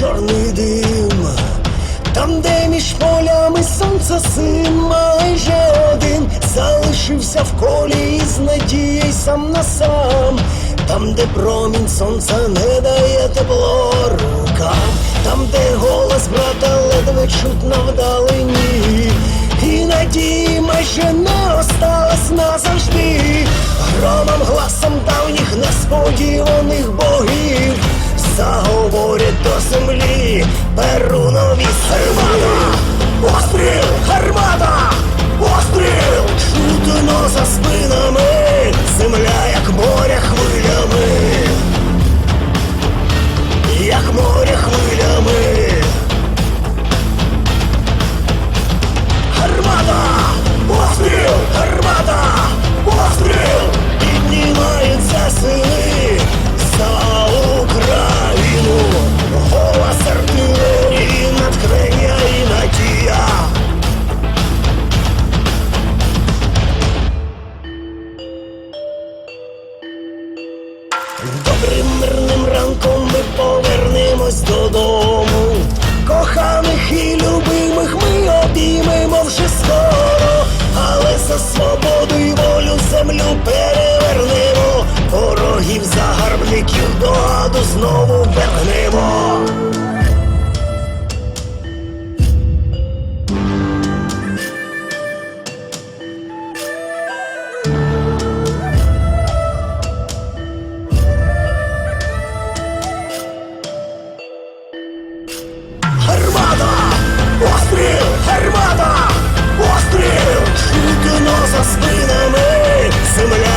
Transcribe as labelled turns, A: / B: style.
A: чорний дим, там, де між полями сонце син майже один залишився в колі із надією сам на сам, там, де промінь сонця не дає тепло рукам, там, де голос брата ледве чутно вдалині, і надії майже не осталось назавжди, громом гласом давніх несподіваних богів. Заговорять до землі Перунові Гармата! Постріл! Добрим мирним ранком ми повернемось додому. Коханих і любимих ми обіймемо вже скоро, але за свободу і волю землю перевернемо. Ворогів загарбників до аду знову вернемо. Similar